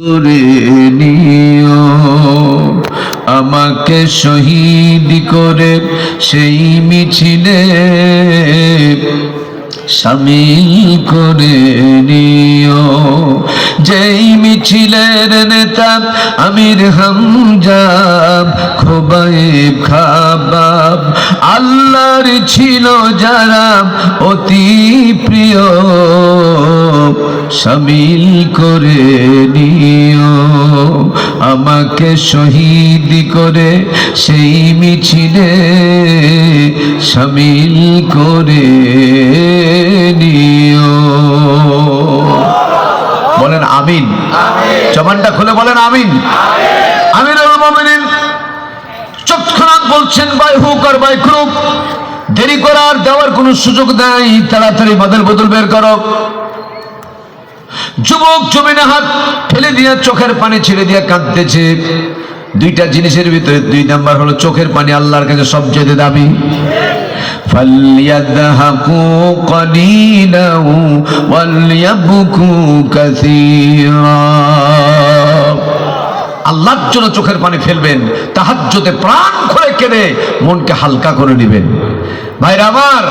করে নিও। আমাকে শহীদ করে সেই মিছিলে সামিল করে নিও। যেই মিছিলের নেতা আমির হামজা খোবাইব খাবাব আল্লাহর ছিল যারা অতি প্রিয় সামিল করে নিও। আমাকে শহীদ করে সেই মিছিলে সামিল করে নিও। বলেন আমিন। জবানটা খুলে বলেন আমিন। মুমিনিন তৎক্ষণাৎ বলছেন by hook R by crook দেরি করার দেওয়ার কোনো সুযোগ নাই তাড়াতাড়ি বদল বদল বের করো যুবক জমিনে হাত ফেলে দিয়ে চোখের পানি ছেড়ে দিয়ে কাঁদতেছে দুইটা জিনিসের ভিতরে দুই নাম্বার হলো চোখের পানি আল্লাহর কাছে সবচেয়ে দামি فليضحكوا قليلا وليبكوا كثيرا আল্লাহর জন্য চোখের পানি ফেলবেন তাহাজ্জতে প্রাণ খুলে কেঁদে মনকে হালকা করে নেবেন। ভাইরা আমার,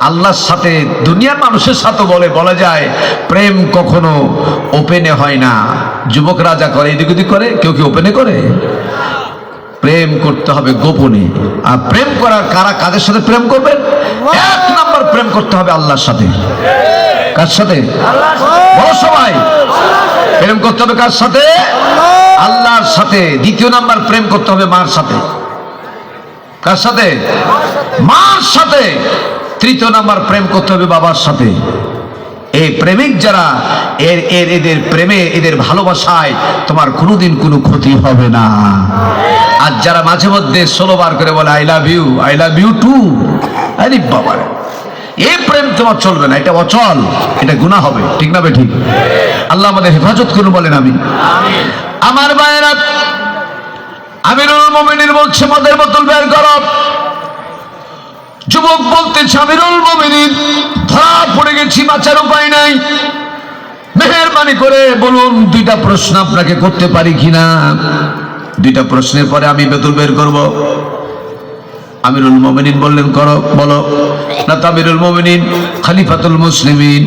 আল্লাহর সাথে, দুনিয়ার মানুষের সাথে বলে, বলা যায়, প্রেম কখনো ওপেনে হয় না। যুবক রাজা করে, এদিক ওদিক করে, কেউ কি ওপেনে করে? প্রেম করতে হবে গোপনে। আর প্রেম করার কারা কাদের সাথে প্রেম করবেন? এক নাম্বার প্রেম করতে হবে আল্লাহর সাথে। কার সাথে? বলো সবাই। প্রেম করতে হবে কার সাথে? আল্লাহর সাথে। দ্বিতীয় নাম্বার প্রেম করতে হবে মার সাথে। কার সাথে? মার সাথে। তৃতীয় নাম্বার প্রেম করতে হবে বাবার সাথে। এই প্রেমিক যারা এর এর এদের প্রেমে এদের ভালোবাসায় তোমার কোনোদিন কোনো ক্ষতি হবে না। আর যারা মাঝে মধ্যে ষোলো বার করে বলে I love you I love you too আরে বাবা এই প্রেম তোমার চলবে না এটা অচল এটা গুণা হবে। ঠিক না বে ঠিক? আল্লাহ আমাদের হেফাজত করুন বলেন আমি। আমার মায়েরা আমিরুল মোমিনীর বলছে, মদের বোতল বের করো। যুবক বলতেছে, আমিরুল মোমিনীর ধরা পড়ে গেছি, বাঁচার উপায় নাই। মেহরবানি করে বলুন, দুইটা প্রশ্ন আপনাকে করতে পারি কিনা? দুইটা প্রশ্নের পরে আমি বেতন বের করব। আমিরুল মোমিনিন বললেন, করো, বলো। না তো আমিরুল মোমিনিন, খালিফাতুল মুসলিমিন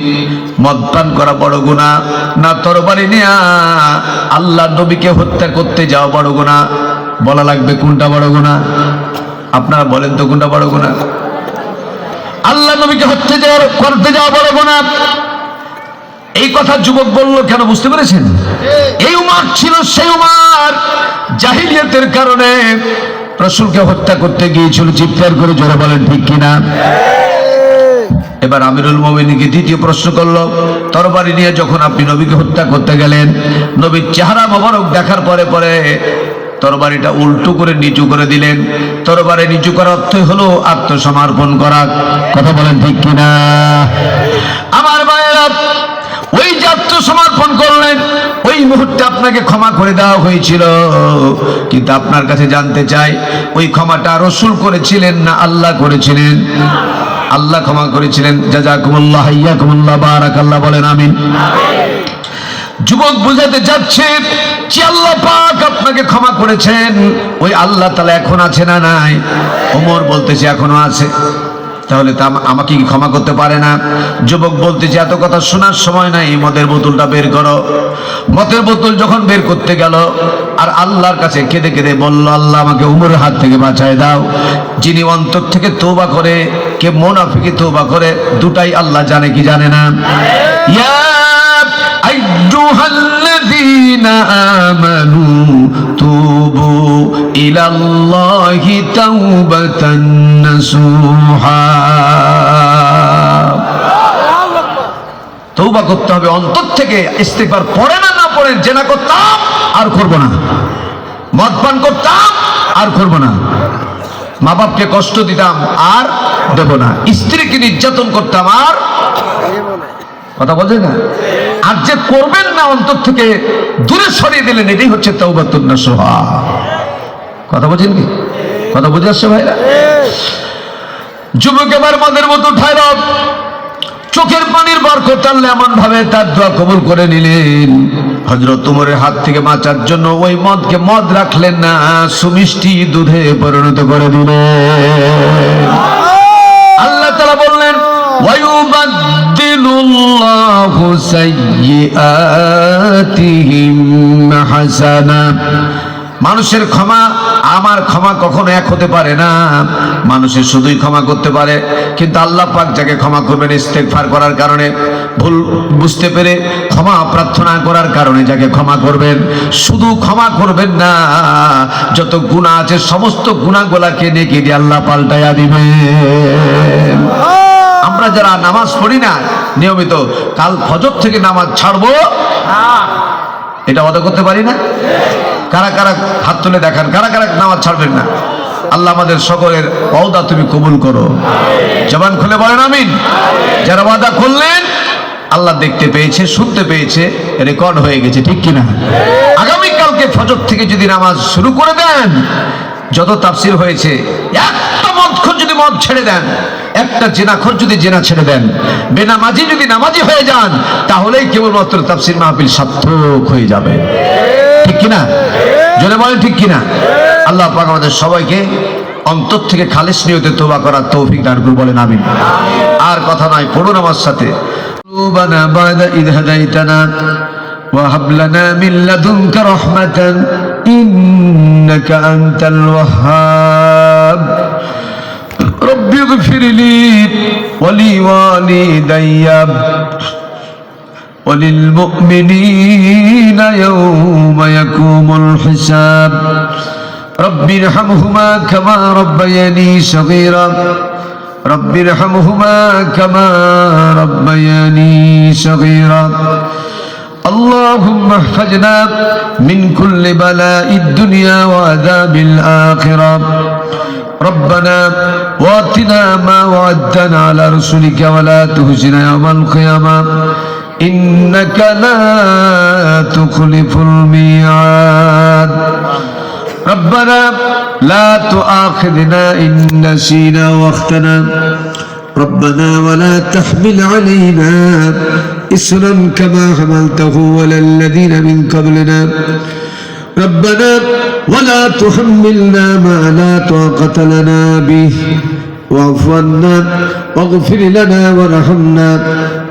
মদ পান করা বড় গুণা না তরবারি নেয়া, আল্লাহ নবীকে হত্যা করতে যাওয়া বড় গুণা বলা লাগবে কোনটা বড় গুণা আপনারা বলেন তো কোনটা বড় গুণা আল্লাহ নবীকে হত্যা যাওয়ার করতে যাওয়া বড় গুণা এই কথা যুবক বলল, কেন বুঝতে পেরেছেন? এই উমার ছিল সেই উমার, জাহিলিয়াতের কারণে রসুলকে হত্যা করতে গিয়েছিল। চিৎকার করে জোরে বলেন, ঠিক কিনা? এবার আমিরুল মোমিনীকে দ্বিতীয় প্রশ্ন করল, তরবারি নিয়ে যখন আপনি নবীকে হত্যা করতে গেলেন, নবীর চেহারা মোবারক দেখার পরে পরে তরবারিটা উল্টো করে নিচু করে দিলেন। তরবারি নিচু করার অর্থই হলো আত্মসমর্পণ করা। কথা বলেন ঠিক কিনা? আমার মায়েরা, ওই যে আত্মসমর্পণ করলেন, ওই মুহূর্তে আপনাকে ক্ষমা করে দেওয়া হয়েছিল। কিন্তু আপনার কাছে জানতে চাই, ওই ক্ষমাটা রসুল করেছিলেন না আল্লাহ করেছিলেন? আল্লাহ ক্ষমা করেছিলেন। জাজাকুমুল্লাহ, হাইয়াকুমুল্লাহ, বারাকাল্লাহ, বলেন আমিন। যুবক বুঝাতে যাচ্ছে যে আল্লাহ পাক আপনাকে ক্ষমা করেছেন। ওই আল্লাহ তালা এখন আছে না নাই? ওমর বলতেছে, এখনও আছে। তাহলে তা আমাকে কি ক্ষমা করতে পারে না? যুবক বলতেছে, এত কথা শোনার সময় নাই, মদের বোতলটা বের করো। মদের বোতল যখন বের করতে গেল, আর আল্লাহর কাছে কেঁদে কেঁদে বলল, আল্লাহ আমাকে উমরের হাত থেকে বাঁচায় দাও। যিনি অন্তর থেকে তোবা করে, কে মোনাফিকে তোবা করে, দুটাই আল্লাহ জানে কি জানে না। ইয়া أيها الذين آمنوا توبوا إلى الله توبة نصوحا তৌবা করতে হবে অন্তর থেকে ইস্তেকবার পড়ে না না পড়ে জেনা করতাম আর করব না মদ পান করতাম আর করব না মা বাপকে কষ্ট দিতাম আর দেব না স্ত্রীকে নির্যাতন করতাম আর কথা বলছেন না? আর যে করবেন না অন্তর থেকে দূরে সরিয়ে দিলেন, এটাই হচ্ছে কথা বলছেন কি? কথা বুঝে আসছে ভাইরা? যুবক এবার মদের মতো ঠায়রব চোখের পানির বরকত আল্লাহ এমন ভাবে তার দোয়া কবুল করে নিলেন। হজরত উমরের হাত থেকে বাঁচার জন্য ওই মদকে মদ রাখলেন না, সুমিষ্টি দুধে পরিণত করে দিলেন। মানুষের ক্ষমা আমার ক্ষমা কখনো এক হতে পারে না। মানুষের শুধুই ক্ষমা করতে পারে। কিন্তু আল্লাহ পাক যাকে ক্ষমা করবেন ইস্তেকফার করার কারণে, ভুল বুঝতে পেরে ক্ষমা প্রার্থনা করার কারণে যাকে ক্ষমা করবেন, শুধু ক্ষমা করবেন না, যত গুণা আছে, সমস্ত গুণাগুলাকে নেকি দিয়ে আল্লাহ পাল্টাইয়া দিবেন। আমরা যারা নামাজ পড়ি না নিয়মিত কাল ফজর থেকে নামাজ ছাড়বো। এটা অদা করতে পারি না? কারা কারা হাত তুলে দেখান, কারা কারা নামাজ ছাড়বেন না? আল্লাহ আমাদের সকলের অদা তুমি কবুল করো। জবান খুলে বলেন, আমিন। যারা ওয়াদা করলেন, আল্লাহ দেখতে পেয়েছে, শুনতে পেয়েছে, রেকর্ড হয়ে গেছে, ঠিক কিনা? আগামীকালকে ফজর থেকে যদি নামাজ শুরু করে দেন যত তাফসির হয়েছে একটা মদখর যদি মদ ছেড়ে দেন একটা জেনাখর যদি জেনা ছেড়ে দেন বেনামাজি যদি নামাজি হয়ে যান তাহলেই কেবলমাত্র তাফসির মাহফিল সার্থক হয়ে যাবে ঠিক কিনা জোরে বলেন ঠিক কিনা আল্লাহ পাক আমাদের সবাইকে অন্তর থেকে খালেস নিয়তে তোবা করার তৌফিক দান করুন বলেন আমিন আর কথা নয় পড়ুন আমার সাথে قلوبنا بعد إذ هديتنا وهب لنا من لدنك رحمة إنك أنت الوهاب. رب اغفر لي ولوالدي وللمؤمنين يوم يقوم الحساب. رب ارحمهما كما ربياني صغيرا. رب ارحمهما كما ربياني صغيرا. اللهم احفظنا من كل بلاء الدنيا وعذاب الآخرة. ربنا واتنا ما وعدتنا على رسلك ولا تهزنا يوم القيامة. إنك لا تخلف الميعاد. ربنا لا تؤاخذنا إن نسينا واختنا ربنا ولا تحمل علينا إسرا كما حملته على الذين من قبلنا ربنا ولا تحملنا ما لا طاقة لنا به واعف عنا واغفر لنا وارحمنا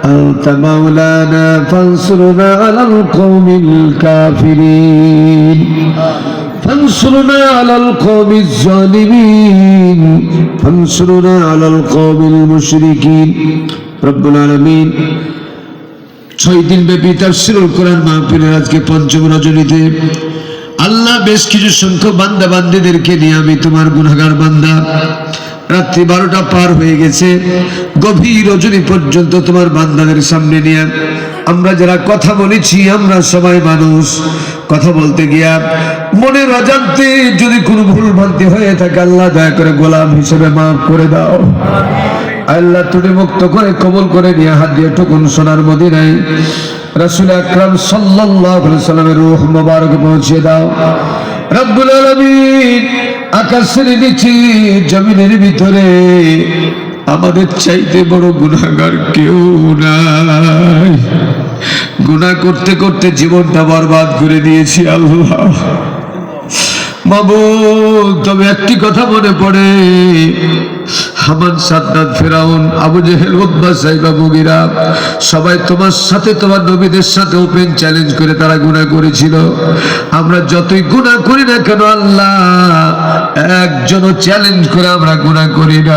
أنت مولانا فانصرنا على القوم الكافرين فانصرنا على القوم الظالمين فانصرنا على القوم المشركين رب العالمين ছয় দিন ব্যাপী তাফসিরুল কোরআন মাহফিলের আজকে পঞ্চম রজনীতে। আল্লাহ বেশ কিছু সংখ্যক বান্দা বান্দিদেরকে নিয়ে আমি তোমার গুনাগার বান্দা। রাত্রি বারোটা পার হয়ে গেছে। গভীর রজনী পর্যন্ত তোমার বান্দাদের সামনে নিয়ে আমরা যারা কথা বলেছি, আমরা সবাই মানুষ। কথা বলতে গিয়া মনের অজান্তে যদি কোনো ভুল ভ্রান্তি হয়ে থাকে, আল্লাহ দয়া করে গোলাম হিসেবে মাফ করে দাও। আল্লাহ তুমি মুক্ত করে, কবল করে নিয়ে হাত দিয়ে টুকুন সোনার মদিনায়। রাসুল আকরাম সাল্লামের রূহ মোবারক পৌঁছে দাও। রব্বুল আলামিন আকাশের নিচে, জমিনের ভিতরে আমাদের চাইতে বড় গুনাহগার কেউ নাই। গুনাহ করতে করতে জীবনটা বরবাদ করে দিয়েছি আল্লাহ। বাবু তবে একটি কথা মনে পড়ে হামান সাদ্দাত ফেরাউন, আবু জেহেল উদ্বাস সাইবা, মুগিরা, সবাই তোমার সাথে, তোমার নবীদের সাথে ওপেন চ্যালেঞ্জ করে তারা গুণা করেছিল। আমরা যতই গুণা করি না কেন, আল্লাহ একজনও চ্যালেঞ্জ করে আমরা গুণা করি না।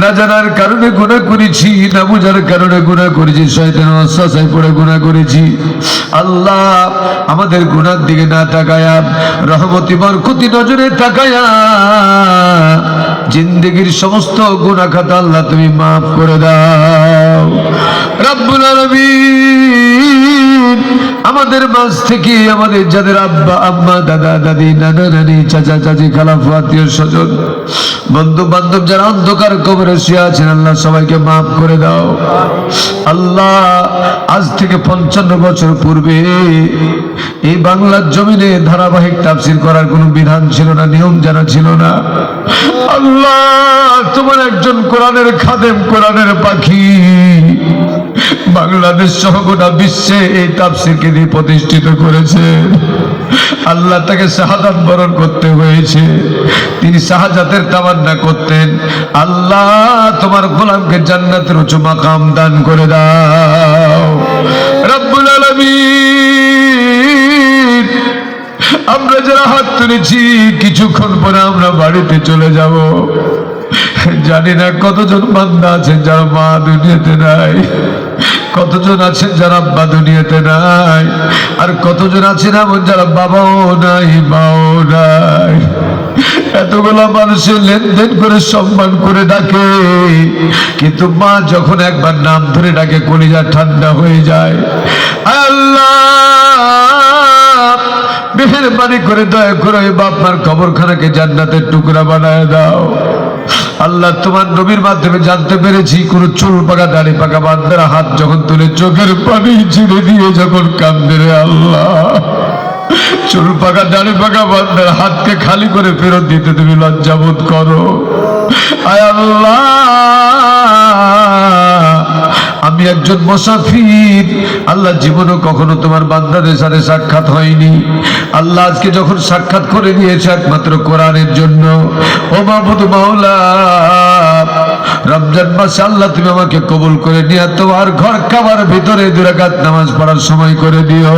না জানার কারণে গুণা করেছি, না বুঝার কারণে গুণা করেছি শয়তান অশ্বাসায় পড়ে গুণা করেছি। আল্লাহ আমাদের গুণার দিকে না তাকায়া, রহমতি, বরকতি নজরে তাকায়া, জিন্দগির সমস্ত গুণা খাতা আল্লাহ তুমি মাফ করে দাও। রব্বুল আলামিন। আমাদের মাঝ থেকে আমাদের যাদের আব্বা, আম্মা, দাদা, দাদি, নানা, নানি, চাচা, চাচি, খালাফু, আত্মীয় স্বজন বন্ধু বান্ধব যারা অন্ধকার কবরে শুয়ে আছেন, আল্লাহ সবাইকে মাফ করে দাও। আল্লাহ, আজ থেকে পঞ্চান্ন বছর পূর্বে এই বাংলার জমিনে ধারাবাহিক তাফসির করার কোনো বিধান ছিল না, নিয়ম জানা ছিল না। আল্লাহ, তোমার একজন কোরআনের খাদেম, কোরআনের পাখি। বাংলাদেশ সহ গোটা বিশ্বে এই তাফসিরকে দিয়ে প্রতিষ্ঠিত করেছে। আল্লাহ তাকে শাহাদাত বরণ করতে হয়েছে। তিনি শাহাজাতের তামান্না করতেন। আল্লাহ, তোমার গোলামকে জান্নাতের উঁচু মাকাম দান করে দাও। রব্বুল আলামিন, আমরা যারা হাত তুলেছি, কিছুক্ষণ পরে আমরা বাড়িতে চলে যাব। জানি না কতজন বান্দা আছেন যারা মা দুনিয়াতে নাই। কতজন আছেন যারা আব্বা দুনিয়াতে নাই? আর কতজন আছেন এমন যারা বাবাও নাই, মাও নাই? এতগুলো মানুষের লেনদেন করে সম্মান করে ডাকে। কিন্তু মা যখন একবার নাম ধরে ডাকে, কলিজা ঠান্ডা হয়ে যায়। আল্লাহ, মেহরবানি করে দয়া করে বাপমার কবরখানাকে জান্নাতের টুকরা বানায় দাও। আল্লাহ তোমার নবীর মাধ্যমে জানতে পেরেছি, কোন চুল পাকা, দাড়ি পাকা বান্দার হাত যখন তুলে চোখের পানি ছিঁড়ে দিয়ে যখন কান্দে রে আল্লাহ। চুল পাকা, দাড়ি পাকা বান্দার হাতকে খালি করে ফেরত দিতে তুমি লজ্জাবোধ করো। আয় আল্লাহ। আমি একজন মুসাফির। আল্লাহ জীবনও কখনো তোমার বান্দাদের সাথে সাক্ষাৎ হয়নি। আল্লাহ আজকে যখন সাক্ষাৎ করে দিয়েছে একমাত্র কোরআনের জন্য। ও মাহমুদ মাওলা, রমজান মাসে আল্লাহ তুমি আমাকে কবুল করে নিয়ে তোমার ঘর খাবার ভিতরে দুরাকাত নামাজ পড়ার সময় করে দিও।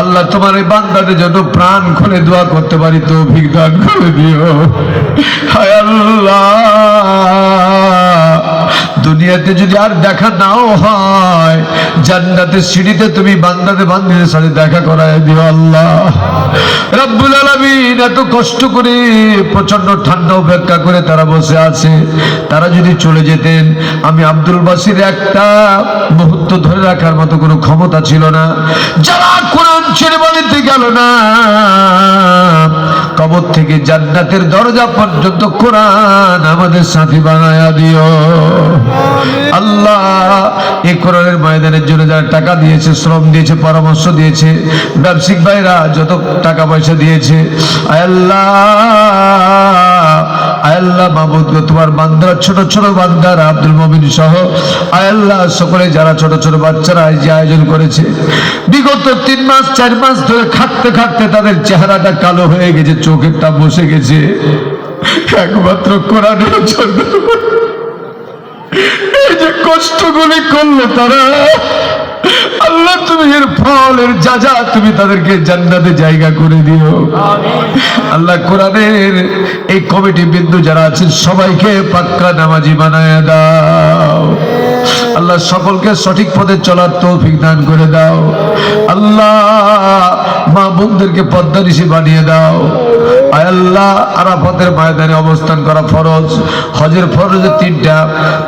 আল্লাহ তোমার এই বান্দাদের জন্য প্রাণ খুলে দোয়া করতে পারি তো দান করে দিও। হায় আল্লাহ! দুনিয়াতে যদি আর দেখা নাও হয়, জান্নাতের সিঁড়িতে তুমি বান্দাতে বান্দিদের সাথে দেখা করায় দিও আল্লাহ। রব্বুল আলামিন এত কষ্ট করে প্রচণ্ড ঠান্ডা উপেক্ষা করে তারা বসে আছে। তারা যদি চলে যেতেন, আমি আব্দুল বাসির একটা রাখার মতো কোনো ক্ষমতা ছিল না। যারা কোরআন ছেড়ে বাড়িতে গেল না, কবর থেকে জান্নাতের দরজা পর্যন্ত কোরআন আমাদের সাথী বানায়া দিও। আল্লাহ, এ কোরআনের ময়দানের জন্য যারা টাকা দিয়েছে, শ্রম দিয়েছে, পরামর্শ দিয়েছে, ব্যবসায়িক ভাইরা যত টাকা পয়সা দিয়েছে আল্লাহ আয় আল্লাহ গো, তোমার বান্দারা, ছোট ছোট বান্দারা, আব্দুল মমিন সহ আয় আল্লাহ সকলে যারা ছোট ছোট বাচ্চারা যে আয়োজন করেছে, বিগত তিন মাস, চার মাস ধরে খাটতে খাটতে তাদের চেহারাটা কালো হয়ে গেছে, চোখেরটা বসে গেছে। একমাত্র কোরআনের এই যে কষ্টগুলি করল তারা। আল্লাহ, তুমি এর ফলের যা যা তুমি তাদেরকে জান্নাতে জায়গা করে দিও। আল্লাহ, কোরআনের এই কমিটি বিন্দু যারা আছেন, সবাইকে পাক্কা নামাজি বানায় দাও। আল্লাহ, সকলকে সঠিক পথে চলার তৌফিক দান করে দাও। আল্লাহ মা বোনদেরকে পদ্মানিশি বানিয়ে দাও। আল্লাহ, আরাফাতের ময়দানে অবস্থান করা ফরজ। হজের ফরজে তিনটা।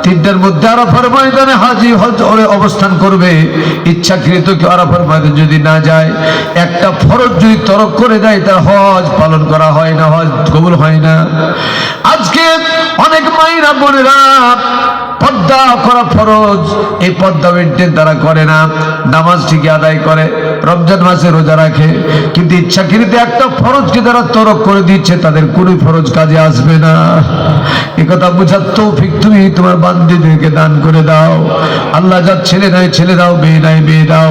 তিনটার মধ্যে আরাফার ময়দানে হাজি হজ ওরে অবস্থান করবে। ইচ্ছাকৃত কেউ আরাফার ময়দানে যদি না যায়, একটা ফরজ যদি তরক করে দেয়, তার হজ পালন করা হয় না, হজ কবুল হয় না। আজকে অনেক মাইরা বোনেরা পদ্মা করা ফরজ, এই পদ্মা মেনটেন তারা করে না। নামাজ ঠিকই আদায় করে, রমজান মাসে রোজা রাখে। কিন্তু ইচ্ছাকৃত একটা ফরজকে তারা তরক করে দিচ্ছে, তাদের কোনো ফরজ কাজে আসবে না। এ কথা বোঝার তৌফিক তুমি তোমার বান্দিদেরকে দান করে দাও। আল্লাহ যা ছেলে নাই, ছেলে দাও, মেয়ে নাই, মেয়ে দাও।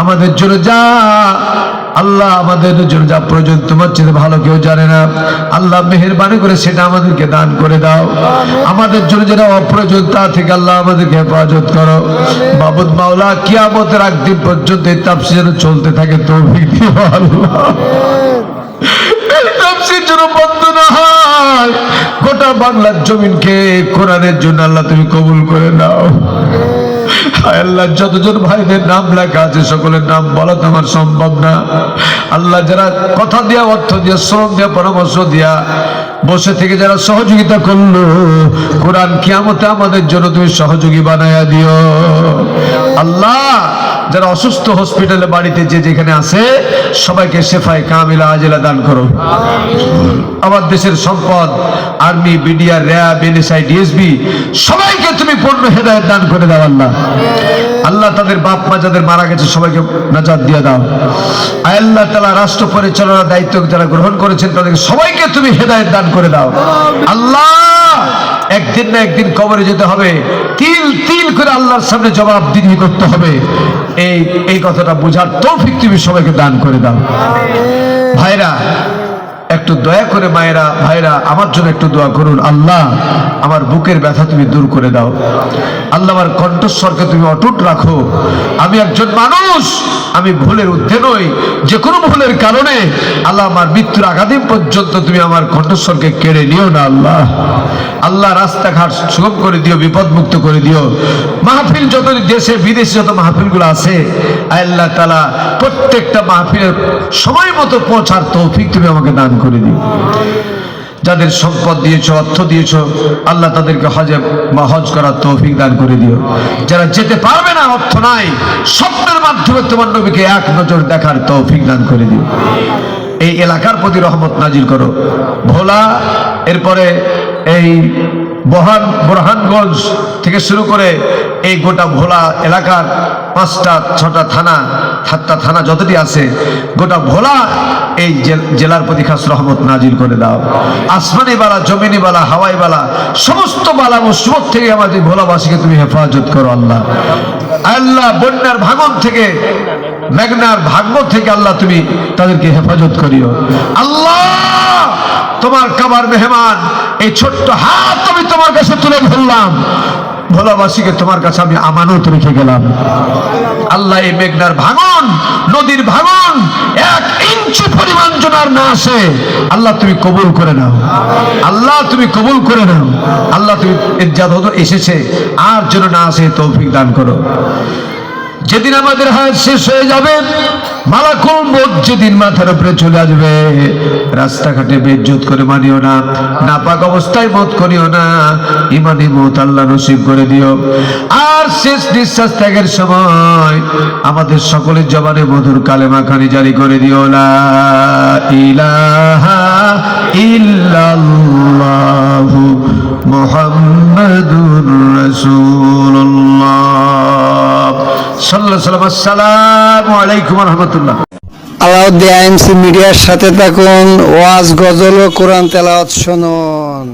আমাদের জন্য যা আল্লাহ আমাদের জন্য যা প্রয়োজন তোমার চেয়ে ভালো কেউ জানে না। আল্লাহ মেহরবানি করে সেটা আমাদেরকে দান করে দাও। আমাদের জন্য যেটা অপ্রয়োজন তা থেকে আল্লাহ আমাদেরকে হেফাজত করো। বাবুদ মাওলা কিয়ামতের একদিন পর্যন্ত এই তাপসি যেন চলতে থাকে তো বন্ধ না হয় গোটা বাংলার জমিনকে কোরআনের জন্য আল্লাহ তুমি কবুল করে নাও। আল্লাহ, যতজন ভাইদের নাম লেখা আছে, সকলের নাম বলা তো আমার সম্ভব না। আল্লাহ যারা কথা দিয়া, অর্থ দিয়া, শ্রম দিয়া, পরামর্শ দিয়া বসে থেকে যারা সহযোগিতা করল, কোরআন কিয়ামতে আমাদের জন্য তুমি সহযোগী বানায়া দিও। আল্লাহ যারা অসুস্থ হসপিটালে বাড়িতে যে যেখানে আছে, সবাইকে শেফায় কামিলা আজেলা দান করো। আমার দেশের সম্পদ, army, BDR, RAB, NSI, DSB, সবাইকে তুমি পূর্ণ হেদায়ত দান করে দাও আল্লাহ। আল্লাহ তাদের বাপ মা যাদের মারা গেছে, সবাইকে নাজাত দিয়ে দাও। আল্লাহ তালা রাষ্ট্র পরিচালনার দায়িত্ব যারা গ্রহণ করেছেন, তাদেরকে সবাইকে তুমি হেদায়ত দান করে দাও। আল্লাহ! একদিন না একদিন কবরে যেতে হবে। তিল তিল করে আল্লাহর সামনে জবাব জবাবদিহি করতে হবে। এই এই কথাটা বোঝার তৌফিক তুমি সবাইকে দান করে দাও। ভাইরা একটু দয়া করে মায়েরা, ভাইরা, আমার জন্য একটু দোয়া করুন। আল্লাহ, আমার বুকের ব্যথা তুমি দূর করে দাও। আল্লাহ, আমার কণ্ঠস্বরকে তুমি অটুট রাখো। আমি একজন মানুষ, আমি ভুলের ঊর্ধ্বে নই। যে কোনো ভুলের কারণে আল্লাহ, আমার মৃত্যুর আগাদিন পর্যন্ত তুমি আমার কণ্ঠস্বরকে কেড়ে নিও না, আল্লাহ। আল্লাহ, রাস্তাঘাট সুগম করে দিও, বিপদমুক্ত করে দিও। মাহফিল যত দেশে, বিদেশে যত মাহফিলগুলো আছে, আল্লাহ তালা প্রত্যেকটা মাহফিলের সময় মতো পৌঁছার তৌফিক তুমি আমাকে দান করে দিও। যাদের সম্পদ দিয়েছ, অর্থ দিয়েছ, আল্লাহ তাদেরকে হজে বা হজ করার তৌফিক দান করে দিও। যারা যেতে পারবে না, অর্থ নাই, স্বপ্নের মাধ্যমে তোমার নবীকে এক নজর দেখার তৌফিক দান করে দিও। এই এলাকার প্রতি রহমত নাজির করো। ভোলা, এরপরে এই বহান, বোরহানগঞ্জ থেকে শুরু করে এই গোটা ভোলা এলাকার পাঁচটা, ছটা থানা, সাতটা থানা যতটি আছে, গোটা ভোলা এই জেলার প্রতি খাস রহমত নাজিল করে দাও। আসমানি বালা জমিনি বালা হাওয়াই বালা সমস্ত বালা মুসিবত থেকে আমাদের ভোলাবাসীকে তুমি হেফাজত করো আল্লাহ। আল্লাহ বন্যার ভাঙন থেকে, মেঘনার ভাগ্য থেকে আল্লাহ তুমি তাদেরকে হেফাজত করিও। আল্লাহ তোমার কাবার মেহমান, এই ছোট্ট হাত আমি তোমার কাছে তুলে ধরলাম। ভোলাবাসীকে তোমার কাছে আমি আমানত রেখে গেলাম। আল্লাহ এই মেঘনার ভাঙন, নদীর ভাঙন, এক ইঞ্চি পরিমাণ জোনার না আসে। আল্লাহ তুমি কবুল করে নাও। আল্লাহ তুমি কবুল করে নাও। আল্লাহ তুমি যা এসেছে। আর যেন না আসে, তৌফিক দান করো। যেদিন আমাদের হায়াত শেষ হয়ে যাবে, মালাকুল বোধ যেদিন মাথার উপরে চলে আসবে। রাস্তাঘাটে বেজ্জত করে মানিও না, নাপাক অবস্থায় মত করিও না, ইমানি মত আল্লাহ নসিব করে দিও। আর শেষ নিঃশ্বাস ত্যাগের সময় আমাদের সকলের জবানে মধুর কালেমা খানি জারি করে দিও না ইলাহা ইল্লাল্লাহু মুহাম্মাদুর রাসূলুল্লাহ। আলাউদ্দিন মিডিয়ার সাথে থাকুন ওয়াজ গজল ও কোরআন তেলাওয়াত শুনুন।